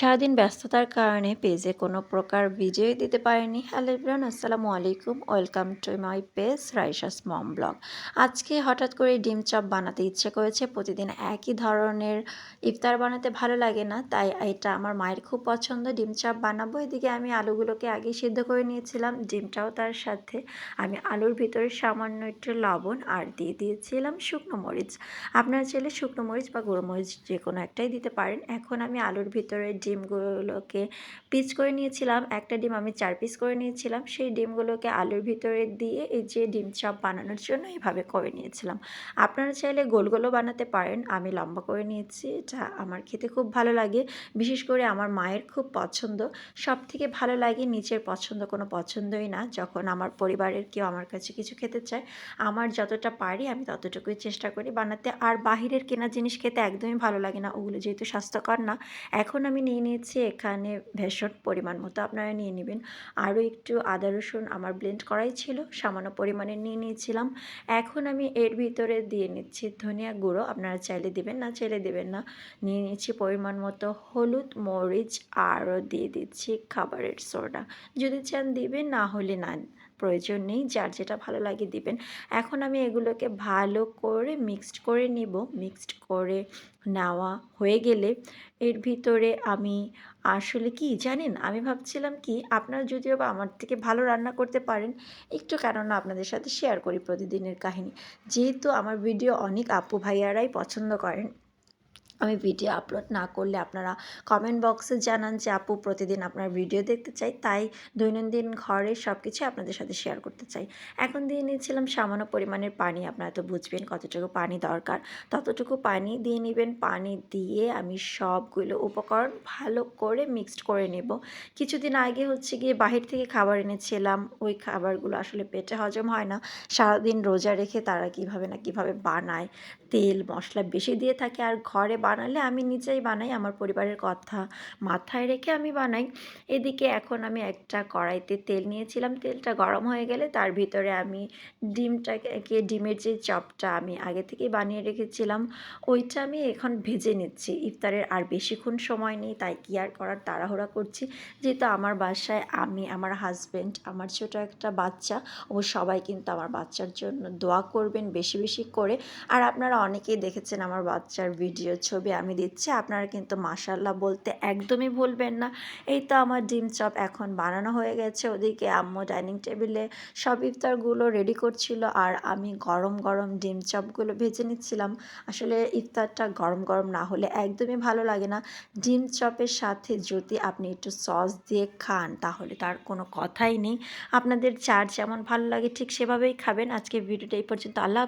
সারাদিন ব্যস্ততার কারণে পেজে কোনো প্রকার ভিডিওই দিতে পারিনি হ্যালো ইব্রান আসসালামু আলাইকুম। Welcome to my page রাইসাস mom blog. আজকে হঠাৎ করে ডিম চপ বানাতে ইচ্ছে করেছে। প্রতিদিন একই ধরনের ইফতার বানাতে ভালো লাগে না, তাই এটা আমার মায়ের খুব পছন্দ। ডিম চপ বানাবো। এদিকে আমি আলুগুলোকে আগে সিদ্ধ করে নিয়েছিলাম। ডিমটাও তার সাথে। আমি আলুর ভিতরে সামান্য একটু লবণ আর দিয়ে দিয়েছিলাম শুকনো মরিচ। আপনারা চাইলে শুকনো মরিচ বা গুঁড়ো মরিচ যে কোনো একটাই দিতে পারেন। এখন আমি আলুর ভিতরে ডিমগুলোকে পিচ করে নিয়েছিলাম। একটা ডিম আমি চার পিস করে নিয়েছিলাম। সেই ডিমগুলোকে আলুর ভিতরে দিয়ে এই যে ডিম চাপ বানানোর জন্য এইভাবে করে নিয়েছিলাম। আপনারা চাইলে গোল গোলও বানাতে পারেন। আমি লম্বা করে নিয়েছি। এটা আমার খেতে খুব ভালো লাগে। বিশেষ করে আমার মায়ের খুব পছন্দ। সব থেকে ভালো লাগে নিচের পছন্দ কোনো পছন্দই না। যখন আমার পরিবারের কেউ আমার কাছে কিছু খেতে চায়, আমার যতটা পারি আমি ততটুকুই চেষ্টা করি বানাতে। আর বাহিরের কেনা জিনিস খেতে একদমই ভালো লাগে না। ওগুলো যেহেতু স্বাস্থ্যকর না। এখন আমি নিয়ে নিয়েছি, এখানে ভেষজ পরিমাণ মতো আপনারা নিয়ে নেবেন। আরও একটু আদা, রসুন আমার ব্লেন্ড করাই ছিল, সামান্য পরিমাণে নিয়ে নিয়েছিলাম। এখন আমি এর ভিতরে দিয়ে নিচ্ছি ধনিয়া গুঁড়ো, আপনারা চাইলে দেবেন, না চাইলে দেবেন না। নিয়ে নিচ্ছি পরিমাণ মতো হলুদ, মরিচ, আরও দিয়ে দিচ্ছি খাবারের সোডা যদি চান দিবেন, না হলে না প্রয়োজন নেই, যার যেটা ভালো লাগে দিবেন। এখন আমি এগুলোকে ভালো করে মিক্সড করে নিব। মিক্সড করে নেওয়া হয়ে গেলে এর ভিতরে আমি আসলে কি জানেন? আমি ভাবছিলাম কি, আপনারা যদিও বা আমার থেকে ভালো রান্না করতে পারেন, একটু কেননা আপনাদের সাথে শেয়ার করি প্রতিদিনের কাহিনী। যেহেতু আমার ভিডিও অনেক আপু ভাইয়ারাই পছন্দ করেন আমি ভিডিও আপলোড না করলে আপনারা কমেন্ট বক্সে জানান যে আপু প্রতিদিন আপনার ভিডিও দেখতে চাই। তাই দৈনন্দিন ঘরের সব কিছু আপনাদের সাথে শেয়ার করতে চাই। এখন দিয়ে নিয়েছিলাম সামান্য পরিমাণের পানি। আপনারা তো বুঝবেন কতটুকু পানি দরকার। ততটুকু পানি দিয়ে নেবেন। পানি দিয়ে আমি সবগুলো উপকরণ ভালো করে মিক্সড করে নেব। কিছুদিন আগে হচ্ছে গিয়ে বাহির থেকে খাবার এনেছিলাম। ওই খাবারগুলো আসলে পেটে হজম হয় না। সারাদিন রোজা রেখে তারা কীভাবে না কীভাবে বানায়। তেল, মশলা বেশি দিয়ে থাকে আর ঘরে বানালে আমি নিজেই বানাই, আমার পরিবারের কথা মাথায় রেখে আমি বানাই। এদিকে এখন আমি একটা কড়াইতে তেল নিয়েছিলাম, তেলটা গরম হয়ে গেলে তার ভিতরে আমি ডিমটাকে ডিমের যে চপটা আমি আগে থেকেই বানিয়ে রেখেছিলাম, ওইটা আমি এখন ভেজে নিচ্ছি। ইফতারের আর বেশিক্ষণ সময় নেই, তাই কি আর করার তাড়াহুড়া করছি। যেহেতু আমার বাসায় আমি, আমার হাজব্যান্ড আমার ছোট একটা বাচ্চা, ও সবাই কিন্তু আমার বাচ্চার জন্য দোয়া করবেন বেশি বেশি করে। আর আপনারা অনেকেই দেখেছেন আমার বাচ্চার ভিডিও ছবি আমি দিচ্ছি, আপনারা কিন্তু মাসাল্লাহ বলতে একদমই ভুলবেন না। এই তো আমার ডিম চপ এখন বানানো হয়ে গেছে, ওদিকে আম্মু ডাইনিং টেবিলে সব ইফতারগুলো রেডি করছিল আর আমি গরম গরম ডিম চপগুলো ভেজে নিচ্ছিলাম। আসলে ইফতারটা গরম গরম না হলে একদমই ভালো লাগে না। ডিম চপের সাথে যদি আপনি একটু সস দিয়ে খান তাহলে তার কোনো কথাই নেই। আপনাদের চার যেমন ভালো লাগে ঠিক সেভাবেই খাবেন। আজকে ভিডিওটা এই পর্যন্ত। আল্লাহ